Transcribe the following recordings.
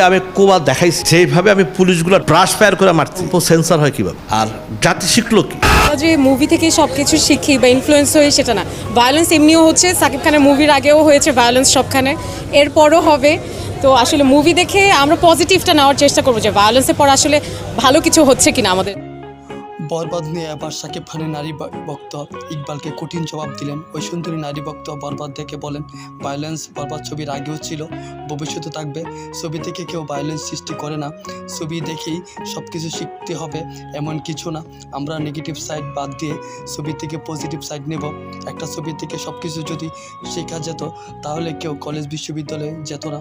আমি কোবা দেখাই যেভাবে আমি পুলিশগুলো ব্রাশ ফায়ার করে মারছি। সেন্সার হয় কীভাবে? আর জাতি শিখলো কি? যে মুভি থেকে সব কিছু শিখি বা ইনফ্লুয়েন্স হয়ে সেটা না। ভায়োলেন্স এমনিও হচ্ছে, সাকিব খানের মুভির আগেও হয়েছে ভায়োলেন্স সবখানে। এরপরও হবে। তো আসলে মুভি দেখে আমরা পজিটিভটা নেওয়ার চেষ্টা করব যে ভায়োলেন্সের পর আসলে ভালো কিছু হচ্ছে কিনা আমাদের। বরবাদ নিয়ে এবার সাকিব খানের নারী বক্তা ইকবালকে কঠিন জবাব দিলেন। ওই সুন্দরী নারী বক্তা বরবাদ দেখে বলেন, ভায়োলেন্স, বরবাদ ছবির আগেও ছিল, ভবিষ্যতে থাকবে। ছবি থেকে কেউ ভায়োলেন্স সৃষ্টি করে না। ছবি দেখেই সব কিছু শিখতে হবে, এমন কিছু না। আমরা নেগেটিভ সাইড বাদ দিয়ে ছবি থেকে পজিটিভ সাইড নেব। একটা ছবি থেকে সব কিছু যদি শেখা যেত, তাহলে কেউ কলেজ, বিশ্ববিদ্যালয়ে যেত না।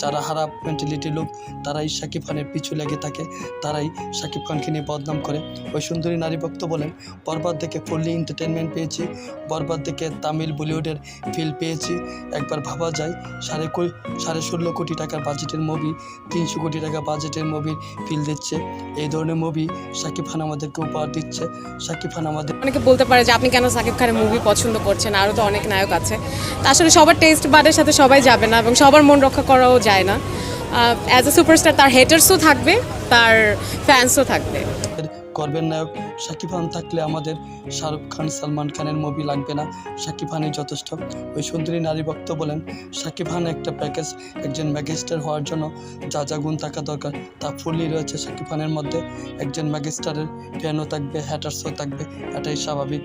যারা খারাপ মেন্টালিটির লোক, তারাই সাকিব খানের পিছু লেগে থাকে, তারাই সাকিব খানকে নিয়ে বদনাম করে। ওই সুন্দরী নারী ভক্ত বলেন, বরবাদ দেখে ফুললি এন্টারটেনমেন্ট পেয়েছি, বরবাদ দেখে তামিল বলিউডের ফিল পেয়েছি। একবার ভাবা যায়, সাড়ে কুড়ি সাড়ে ষোলো কোটি টাকার বাজেটের মুভি তিনশো কোটি টাকা বাজেটের মুভির ফিল দিচ্ছে। এই ধরনের মুভি সাকিব খান আমাদেরকে উপহার দিচ্ছে। সাকিব খান আমাদের অনেকে বলতে পারে যে, আপনি কেন সাকিব খানের মুভি পছন্দ করছেন? আরও তো অনেক নায়ক আছে। তা আসলে সবার টেস্ট বারের সাথে সবাই যাবে না এবং সবার মন রক্ষা করাও যায় না। অ্যাজ এ সুপারস্টার তার হেটার্সও থাকবে, তার ফ্যান্সও থাকবে। করবেন নায়ক শাকিব খান থাকলে আমাদের শাহরুখ খান, সালমান খানের মুভি লাগবে না। শাকিব খানই যথেষ্ট। ওই সুন্দরী নারী ভক্ত বলেন শাকিব খান একটা প্যাকেজ একজন ম্যাগিস্টার হওয়ার জন্য যা যা গুণ থাকা দরকার, তা ফুললি রয়েছে শাকিব খানের মধ্যে। একজন ম্যাগিস্টারের ফ্যানও থাকবে হ্যাটার্সও থাকবে, এটাই স্বাভাবিক।